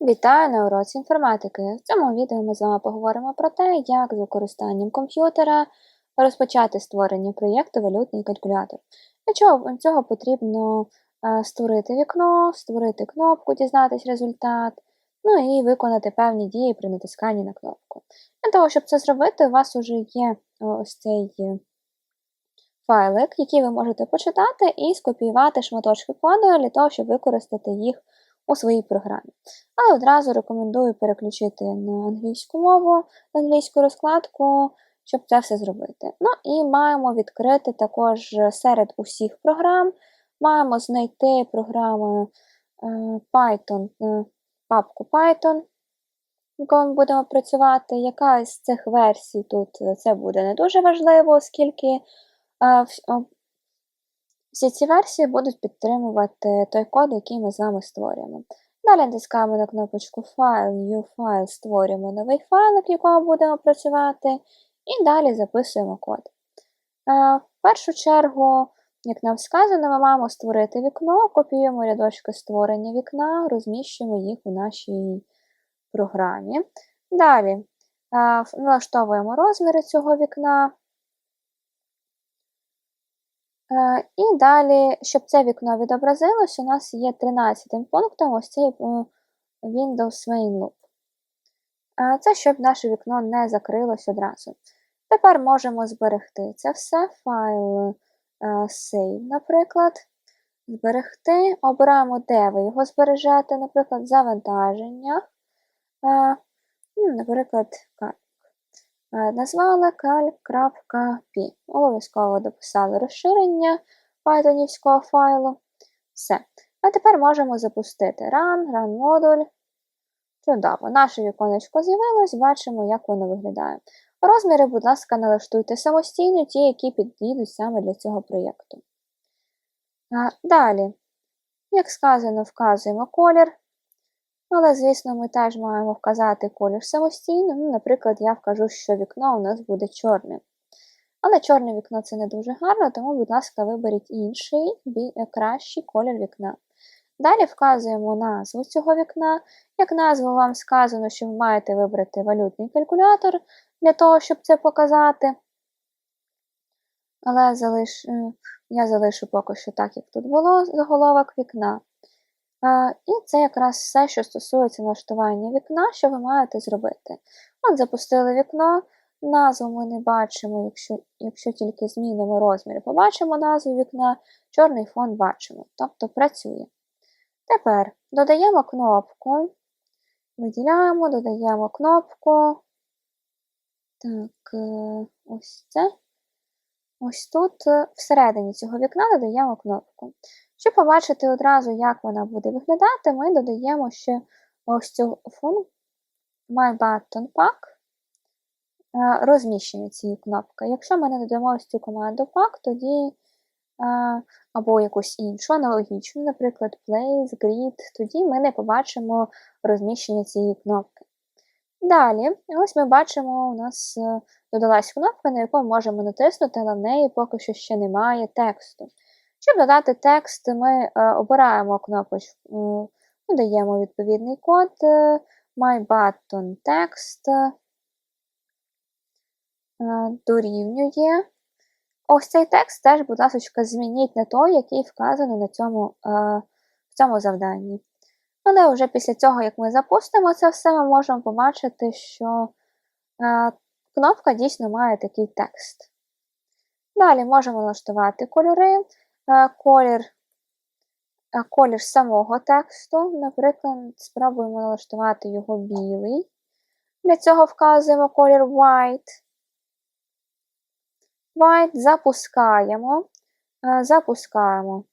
Вітаю на уроці інформатики. В цьому відео ми з вами поговоримо про те, як з використанням комп'ютера розпочати створення проєкту валютний калькулятор. Для чого цього потрібно е, створити вікно, створити кнопку, дізнатись результат, ну і виконати певні дії при натисканні на кнопку. Для того, щоб це зробити, у вас вже є ось цей е, файлик, який ви можете почитати і скопіювати шматочки коду для того, щоб використати їх у своїй програмі. Але одразу рекомендую переключити на англійську мову, англійську розкладку, щоб це все зробити. Ну і маємо відкрити також серед усіх програм, маємо знайти програму е, Python, е, папку Python, якою ми будемо працювати. Яка з цих версій тут е, це буде не дуже важливо, оскільки всі ці версії будуть підтримувати той код, який ми з вами створюємо. Далі натискаємо на кнопочку File, New File, створюємо новий файлик, в якому будемо працювати, і далі записуємо код. В першу чергу, як нам сказано, ми маємо створити вікно, копіюємо рядочки створення вікна, розміщуємо їх у нашій програмі. Далі налаштовуємо розміри цього вікна. Е, і далі, щоб це вікно відобразилось, у нас є 13 пунктом ось цей е, Windows Main Loop. Е, це щоб наше вікно не закрилось одразу. Тепер можемо зберегти це все, файл Save, наприклад. Зберегти. Обираємо, де ви його збережете, наприклад, завантаження. Наприклад, Е, назвали cal.p. Обов'язково дописали розширення пайтонівського файлу. Все. А тепер можемо запустити run, run модуль. Чудово, наше віконечко з'явилось, бачимо, як воно виглядає. Розміри, будь ласка, налаштуйте самостійно ті, які підійдуть саме для цього проєкту. Далі, як сказано, вказуємо колір. Але, звісно, ми теж маємо вказати колір самостійно. Ну, Наприклад, я вкажу, що вікно у нас буде чорним. Але чорне вікно це не дуже гарно, тому, будь ласка, виберіть інший, е, кращий колір вікна. Далі вказуємо назву цього вікна. Як назву вам сказано, що ви маєте вибрати валютний калькулятор для того, щоб це показати. Але залиш... Е, я залишу поки що так, як тут було заголовок вікна. І це якраз все, що стосується налаштування вікна, що ви маєте зробити. От запустили вікно, назву ми не бачимо, якщо якщо тільки змінимо розміри, побачимо назву вікна, чорний фон бачимо, тобто працює. Тепер додаємо кнопку, виділяємо, додаємо кнопку. Так, е, ось це. Ось тут е, всередині цього вікна додаємо кнопку. Щоб побачити одразу, як вона буде виглядати, ми додаємо ще ось цю функцію MyButtonPack е, розміщення цієї кнопки. Якщо ми не додамо ось цю команду pack, тоді е, або якусь іншу, аналогічну, наприклад, Place, Grid, тоді ми не побачимо розміщення цієї кнопки. Далі, ось ми бачимо, у нас додалась кнопка, на яку можемо натиснути, але в неї поки що ще немає тексту. Щоб додати текст, ми е, обираємо кнопочку, додаємо відповідний код е, My Button е, дорівнює. Ось цей текст теж, будь ласка, змініть на той, який вказаний на цьому, в цьому завданні. Але вже після цього, як ми запустимо це все, ми можемо побачити, що кнопка дійсно має такий текст. Далі можемо налаштувати кольори. Е, колір е, колір самого тексту. Наприклад, спробуємо налаштувати його білий. Для цього вказуємо колір white. White запускаємо. Е, запускаємо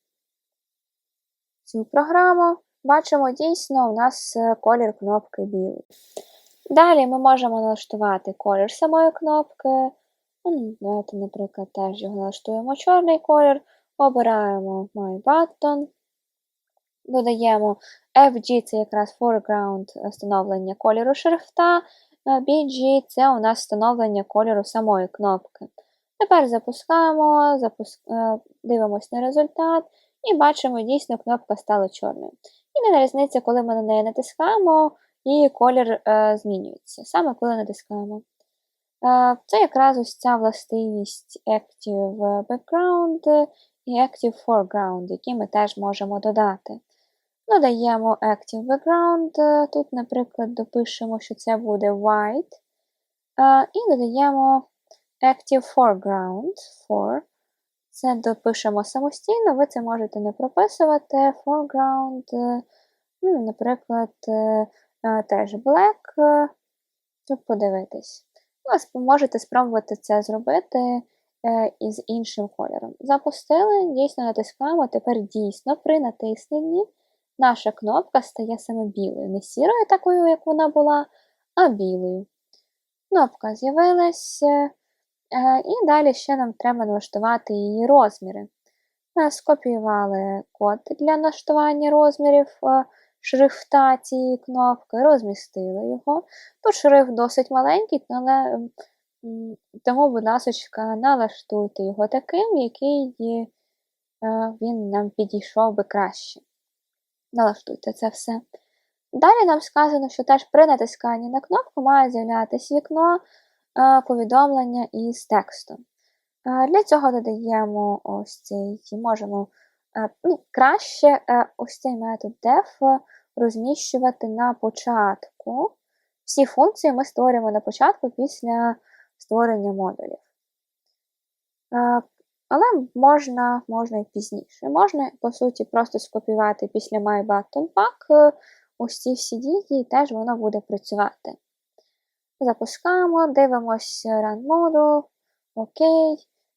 цю програму. Бачимо, дійсно, у нас колір кнопки білий. Далі ми можемо налаштувати колір самої кнопки. Ну, давайте, наприклад, теж його налаштуємо чорний колір. Обираємо My Button. Додаємо FG це якраз foreground встановлення кольору шрифта. BG це у нас встановлення кольору самої кнопки. Тепер запускаємо, запуск... Е, дивимося на результат і бачимо, дійсно, кнопка стала чорною. Єдина різниця, коли ми на неї натискаємо, і колір е, змінюється, саме коли натискаємо. Е, це якраз ось ця властивість Active Background і Active Foreground, які ми теж можемо додати. Додаємо Active Background, тут, наприклад, допишемо, що це буде white. Е, і додаємо Active Foreground. For. Це допишемо самостійно, ви це можете не прописувати. Foreground, ну, наприклад, е, теж black, щоб подивитись. Ви можете спробувати це зробити е, із іншим кольором. Запустили, дійсно натискаємо, тепер дійсно при натисненні наша кнопка стає саме білою. Не сірою такою, як вона була, а білою. Кнопка з'явилася, е, і далі ще нам треба налаштувати її розміри. Скопіювали код для налаштування розмірів е, шрифта цієї кнопки, розмістили його. Тут шрифт досить маленький, але тому, будь ласка, налаштуйте його таким, який е, він нам підійшов би краще. Налаштуйте це все. Далі нам сказано, що теж при натисканні на кнопку має з'являтися вікно е, повідомлення із текстом. Е, для цього додаємо ось цей, можемо ну, краще ось цей метод def розміщувати на початку. Всі функції ми створюємо на початку після створення модулів. Але можна можна і пізніше. Можна, по суті, просто скопіювати після MyButtonPack ось ці всі дії, і теж воно буде працювати. Запускаємо, дивимося Run Module, ОК,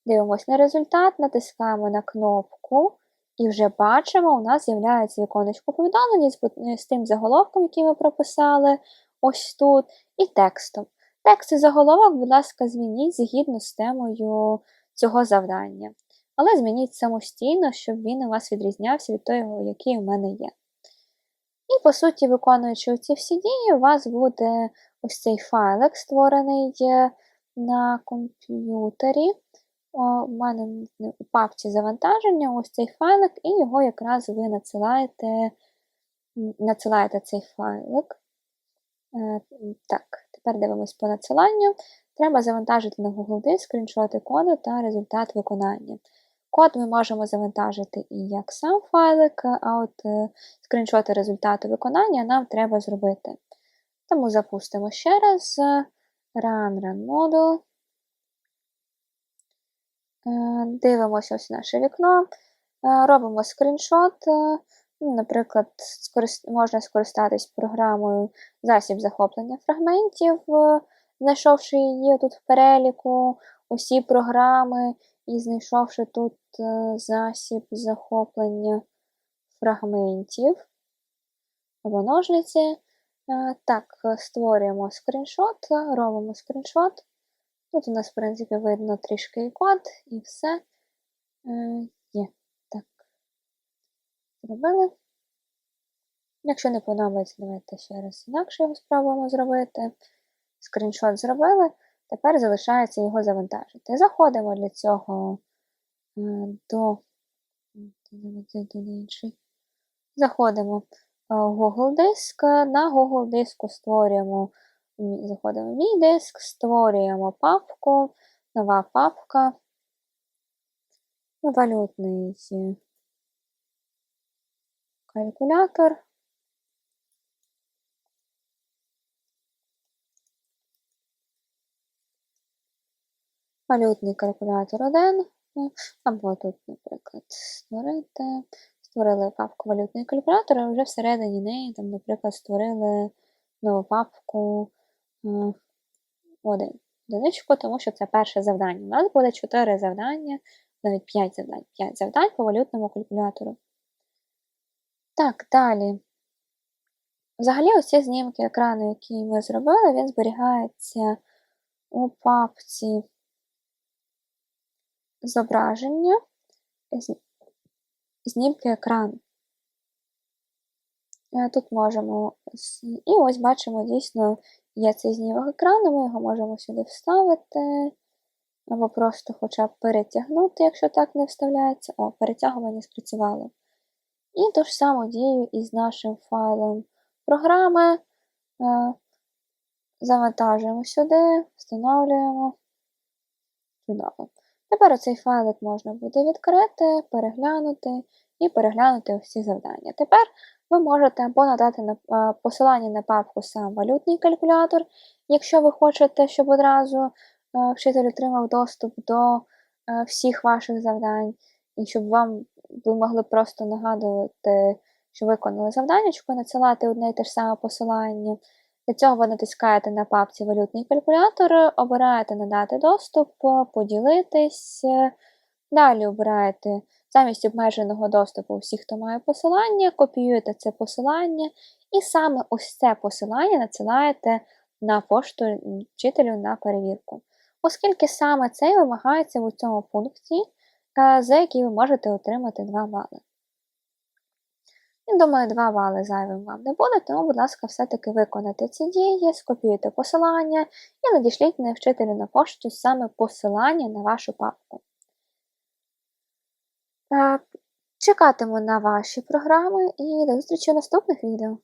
дивимося на результат, натискаємо на кнопку. І вже бачимо, у нас з'являється віконечко повідомлення з, з тим заголовком, який ми прописали ось тут, і текстом. Текст і заголовок, будь ласка, змініть згідно з темою цього завдання. Але змініть самостійно, щоб він у вас відрізнявся від того, який у мене є. І, по суті, виконуючи ці всі дії, у вас буде ось цей файлик, створений на комп'ютері у мене у папці завантаження ось цей файлик, і його якраз ви надсилаєте надсилаєте цей файлик. Е, так, тепер дивимось по надсиланню. Треба завантажити на Google Диск скріншоти коду та результат виконання. Код ми можемо завантажити і як сам файлик, а от е, скріншоти результату виконання нам треба зробити. Тому запустимо ще раз Run Run Module. Е, дивимося ось наше вікно, е, робимо скріншот. Е, ну, наприклад, можна скористатись програмою засіб захоплення фрагментів, знайшовши її тут в переліку, усі програми і знайшовши тут засіб захоплення фрагментів або ножниці. Так, створюємо скріншот, робимо скріншот. Тут у нас, в принципі, видно трішки код і все е, є. Так. Зробили. Якщо не подобається, давайте ще раз інакше його спробуємо зробити. Скріншот зробили. Тепер залишається його завантажити. Заходимо для цього е, до Заходимо в Google Диск. На Google диску створюємо Заходимо в мій диск, створюємо папку, нова папка, валютний калькулятор. Валютний калькулятор 1, або тут, наприклад, створити. Створили папку валютний калькулятор, і вже всередині неї, там, наприклад, створили нову папку один одиничку, тому що це перше завдання. У нас буде 4 завдання, навіть 5 завдань. 5 завдань по валютному калькулятору. Так, далі. Взагалі, ці знімки екрану, які ми зробили, він зберігається у папці зображення, знімки екрану. Е, тут можемо. І ось бачимо дійсно Є цей знімок екрану, ми його можемо сюди вставити, або просто хоча б перетягнути, якщо так не вставляється. О, перетягування спрацювало. І ту ж саму дію із нашим файлом програми. Е, Завантажуємо сюди, встановлюємо. Чудово. Тепер цей файлик можна буде відкрити, переглянути і переглянути всі завдання. Тепер ви можете або надати на, е, посилання на папку сам валютний калькулятор, якщо ви хочете, щоб одразу е, вчитель отримав доступ до е, всіх ваших завдань, і щоб вам ви могли просто нагадувати, що виконали завданнячко, надсилати одне і те ж саме посилання. Для цього ви натискаєте на папці валютний калькулятор, обираєте надати доступ, поділитись. Далі обираєте замість обмеженого доступу всіх, хто має посилання, копіюєте це посилання, і саме ось це посилання надсилаєте на пошту вчителю на перевірку. Оскільки саме це вимагається у цьому пункті, е, за який ви можете отримати 2 бали. І думаю, 2 бали зайвим вам не буде, тому, будь ласка, все-таки виконайте ці дії, скопіюйте посилання і надішліть на вчителю на пошту саме посилання на вашу папку. Е, Чекатиму на ваші програми і до зустрічі в наступних відео.